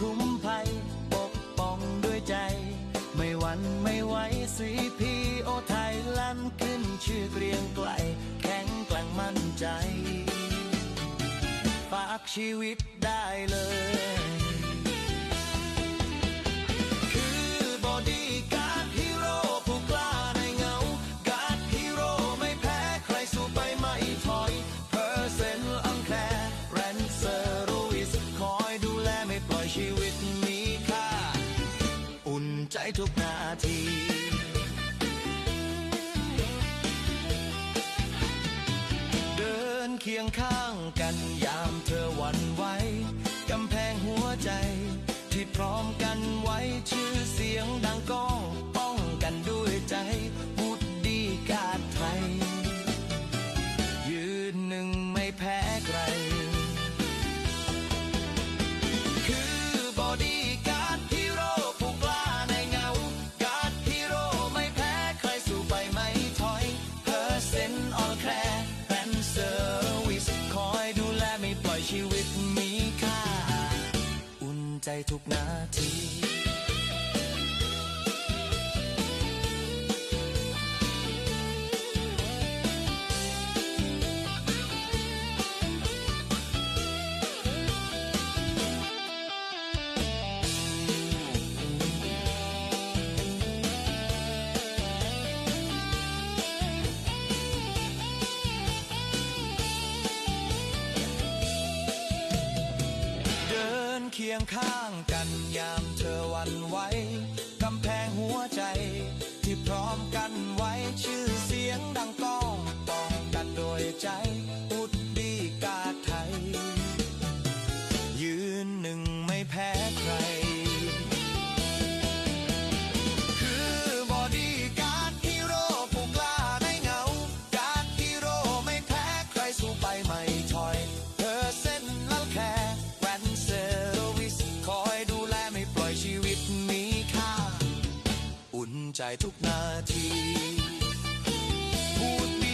คุ้มภัย ปกป้องด้วยใจ ไม่หวั่นไม่ไหวสีพีโอไทยลั่นขึ้นชื่อเรียงไกล แข็งแกร่งมั่นใจ ฝากชีวิตได้เลย ทุกนาทีเดินเคียงข้างกันยามเธอหวั่นไหวกำแพงหัวใจ ที่พร้อมกันไว้ชื่อเสียงดังก้อง ทุกนาที เคียงข้างกันยามเธอวันไหว ได้ทุกนาทีพูด